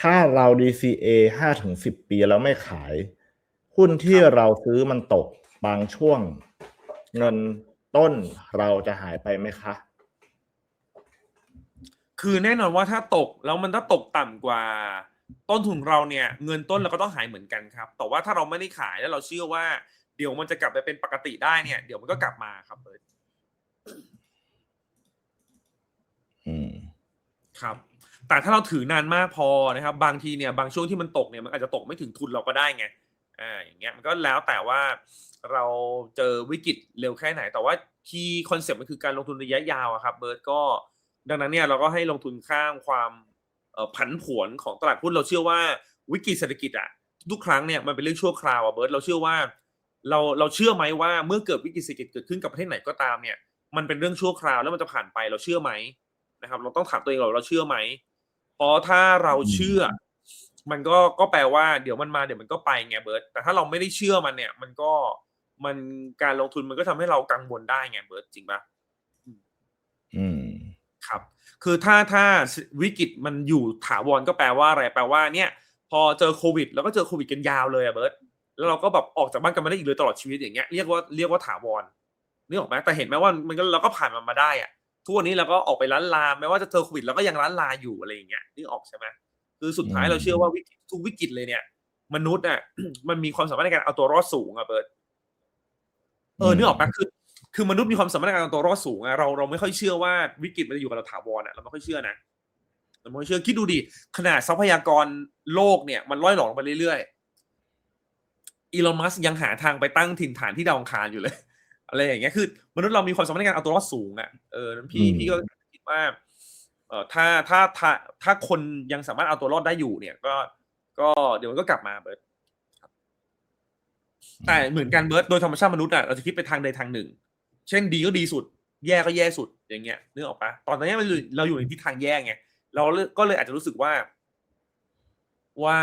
ถ้าเรา DCA ห้าถึงสิบปีแล้วไม่ขาย หุ้นที่เราซื้อมันตกบางช่วง เงินต้นเราจะหายไปไหมคะ คือแน่นอนว่าถ้าตกแล้วมันถ้าตกต่ำกว่า ต้นทุนเราเนี่ย เงินต้นเราก็ต้องหายเหมือนกันครับ แต่ว่าถ้าเราไม่ได้ขายแล้วเราเชื่อว่า เดี๋ยวมันจะกลับไปเป็นปกติได้เนี่ย เดี๋ยวมันก็กลับมาครับเบิร์ตอืม ครับ แต่ถ้าเราถือนานมากพอนะครับ บางทีเนี่ยบางช่วงที่มันตกเนี่ยมันอาจจะตกไม่ถึงทุนเราก็ได้ไงอ่าอย่างเงี้ยมันก็แล้วแต่ว่าเราเจอวิกฤตเร็วแค่ไหน แต่ว่าคีย์คอนเซ็ปต์มันคือการลงทุนระยะยาวอะครับเบิร์ตก็ดังนั้นเนี่ยเราก็ให้ลงทุนข้ามความผันผวนของตลาดหุ้นเราเชื่อว่าวิกฤตเศรษฐกิจอะทุกครั้งเนี่ยมันเป็นเรื่องชั่วคราวอะเบิร์ตเราเชื่อว่าเราเราเชื่อไหมว่าเมื่อเกิดวิกฤตเศรษฐกิจเกิดขึ้นกับประเทศไหนก็ตามเนี่ยมันเป็นเรื่องชั่วคราวแล้วมันจะผ่านไปเราเชื่อไหมนะครับ เราต้องถามตัวเองเราเราเชื่อไหม เพราะถ้าเราเชื่อ มันก็ก็แปลว่าเดี๋ยวมันมาเดี๋ยวมันก็ไปไงเบิร์ตแต่ถ้าเราไม่ได้เชื่อมันเนี่ย มันก็มันการลงทุนมันก็ทำให้เรากังวลได้ไงเบิร์ตจริงปะอืมครับ คือถ้าถ้าวิกฤตมันอยู่ถาวรก็แปลว่าอะไรแปลว่าเนี่ย พอเจอโควิด แล้วก็เจอโควิดกันยาวเลยอะเบิร์ตแล้วเราก็แบบออกจากบ้านกันไม่ได้อีกเลยตลอดชีวิตอย่างเงี้ยเรียกว่าเรียกว่าถาวรนึกออกไหมแต่เห็นไหมว่ามันก็เราก็ผ่านมันมาได้อะ ทุกวันนี้เราก็ออกไปร้านลาแม้ว่าจะเจอโควิดเราก็ยังร้านลาอยู่อะไรอย่างเงี้ยนึกออกใช่ไหมคือสุดท้ายอืมเราเชื่อว่าวิกฤตทุกวิกฤตเลยเนี่ย มนุษย์อะมันมีความสามารถในการเอาตัวรอดสูงอะเบิร์ตเออนึกออกปะคือคือมนุษย์มีความสามารถในการเอาตัวรอดสูงอะเราเราไม่ค่อยเชื่อว่าวิกฤตมันจะอยู่กับเราถาวรอะเราไม่ค่อยเชื่อนะเราไม่ค่อยเชื่อคิดดูดิขนาดทรัพยากรโลกเนี่ย มันล่อยหลอลงไปเรื่อยๆอีลอนมัสยังหาทางไปตั้งถิ่นฐานที่ดาวอังคารอยู่เลย อะไรอย่างเงี้ยคือ มนุษย์เรามีความสามารถในการเอาตัวรอดสูงอะเออนั้นพี่อืมพี่ก็คิดว่าเออถ้าถ้าถ้าถ้าคนยังสามารถเอาตัวรอดได้อยู่เนี่ย ก็ก็เดี๋ยวมันก็กลับมาเบิร์ตแต่เหมือนกันเบิร์ดโดยธรรมชาติมนุษย์อะเราจะคิดไปทางใดทางหนึ่ง เช่นดีก็ดีสุด แย่ก็แย่สุดอย่างเงี้ยนึกออกปะตอนนี้มันอยู่เราอยู่ในทิศทางแย่ไงเราเลยก็เลยอาจจะรู้สึกว่า ว่า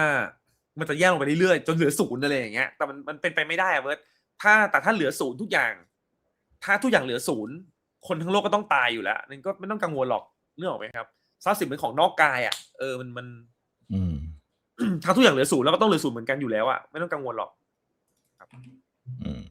มันจะแย่ลงไปเรื่อยๆจนเหลือศูนย์อะไรอย่างเงี้ยแต่มันมันเป็นไปไม่ได้อะเบิร์ดถ้าแต่ถ้าเหลือศูนย์ทุกอย่าง ถ้าทุกอย่างเหลือศูนย์คนทั้งโลกก็ต้องตายอยู่แล้วนั่นก็ไม่ต้องกังวลหรอกนึกออกไหมครับทรัพย์สินเป็นของนอกกายอะเออมันมันอืมถ้าทุกอย่างเหลือศูนย์แล้วก็ต้องเหลือศูนย์เหมือนกันอยู่แล้วอะไม่ต้องกังวลหรอกอืม